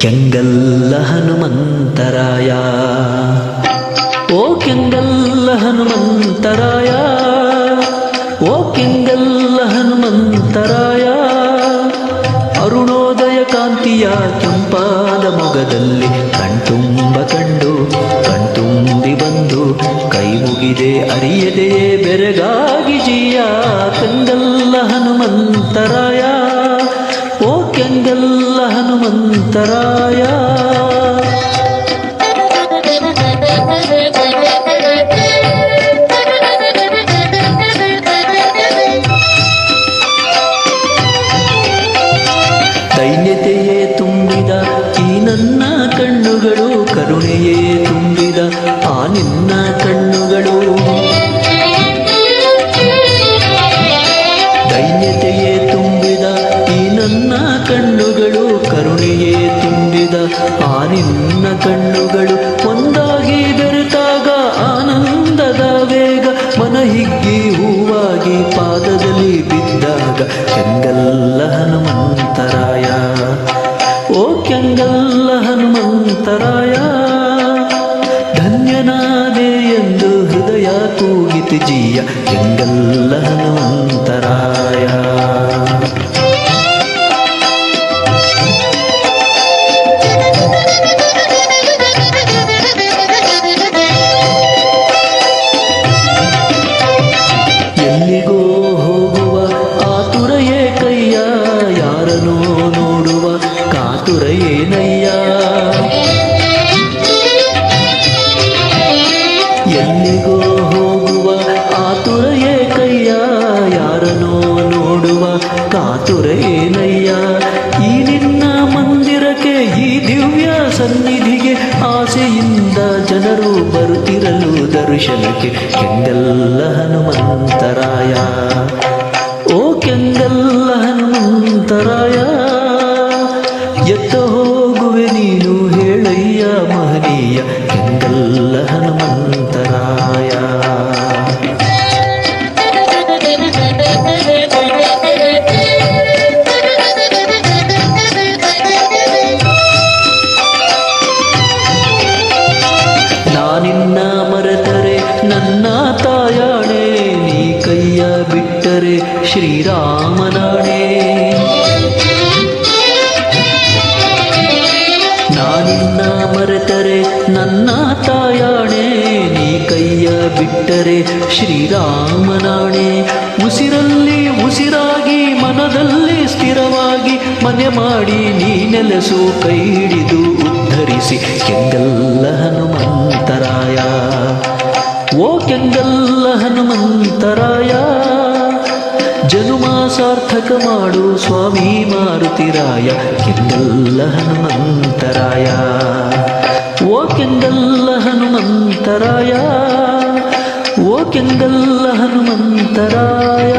ಕೆಂಗಲ್ಲ ಹನುಮಂತರಾಯ. ಓ ಕೆಂಗಲ್ಲ ಹನುಮಂತರಾಯ. ಓ ಕೆಂಗಲ್ಲ ಹನುಮಂತರಾಯ. ಅರುಣೋದಯ ಕಾಂತಿಯ ಕೆಂಪಾದ ಮೊಗದಲ್ಲಿ ಕಣ್ತುಂಬ ಕಂಡು, ಕಣ್ತುಂಬಿ ಬಂದು, ಕೈ ಮುಗಿದೆ ಅರಿಯದೆಯೇ ಬೆರಗಾಗಿ ಜೀಯ. ಕೆಂಗಲ್ಲ ಹನುಮಂತರಾಯ. ಹನುಮಂತರಾಯ ದೈನ್ಯತೆಯೇ ತುಂಬಿದ ಈ ನನ್ನ ಕಣ್ಣುಗಳು ಕರುಣೆಯೇ ತುಂಬಿದ ಆ ನಿನ್ನ ಕಣ್ಣುಗಳು. ನಿನ್ನ ಕಣ್ಣುಗಳು ಒಂದಾಗಿ ಬೆರೆತಾಗ ಆನಂದದ ವೇಗ ಮನ ಹಿಗ್ಗಿ ಹೂವಾಗಿ ಪಾದದಲ್ಲಿ ಬಿದ್ದಾಗ ಕೆಂಗಲ್ಲ ಹನುಮಂತರಾಯ. ಓ ಕೆಂಗಲ್ಲ ಹನುಮಂತರಾಯ, ಧನ್ಯನಾದೆ ಎಂದು ಹೃದಯ ಕೂಗಿತು ಜೀಯ ಕೆಂಗಲ್ಲ ಹನುಮಂತರಾಯ. ಕಾತುರ ಏನಯ್ಯ ಎಲ್ಲಿಗೋ ಹೋಗುವ ಆತುರ ಏಕಯ್ಯ ಯಾರನೋ ನೋಡುವ ಕಾತುರ ಏನಯ್ಯ ಈ ನಿನ್ನ ಮಂದಿರಕ್ಕೆ, ಈ ದಿವ್ಯ ಸನ್ನಿಧಿಗೆ ಆಸೆಯಿಂದ ಜನರು ಬರುತ್ತಿರಲು ದರ್ಶನಕ್ಕೆ, ಎಂದೆಲ್ಲ ಹನುಮಂತರಾಯ. ಎತ್ತ ಹೋಗುವೆ ನೀನು ಹೇಳಯ್ಯ ಮಹನೀಯ, ಎಂದಲ್ಲ ಹನುಮಂತರಾಯ. ನಾನಿನ್ನ ಮರೆತರೆ ನನ್ನ ತಾಯಾಣೆ, ನೀ ಕೈಯ ಬಿಟ್ಟರೆ ಶ್ರೀರಾಮನಾಣೆ ತಾಯಾಣೆ ನೀ ಕೈಯ ಬಿಟ್ಟರೆ ಶ್ರೀರಾಮನಾಣೆ. ಉಸಿರಲ್ಲಿ ಉಸಿರಾಗಿ, ಮನದಲ್ಲಿ ಸ್ಥಿರವಾಗಿ, ಮನೆ ಮಾಡಿ ನೀ ನೆಲೆಸು ಕೈ ಹಿಡಿದು ಉದ್ಧರಿಸಿ. ಕೆಂಗಲ್ಲ ಹನುಮಂತರಾಯ. ಓ ಕೆಂಗಲ್ಲ ಹನುಮಂತರಾಯ. ಜನುಮ ಸಾರ್ಥಕ ಮಾಡು ಸ್ವಾಮಿ ಮಾರುತಿರಾಯ. ಕೆಂಗಲ್ಲ ಹನುಮಂತರಾಯ. ಹನುಮಂತರಾಯ ಓ ಕೆಂಗಲ್ಲ ಹನುಮಂತರಾಯ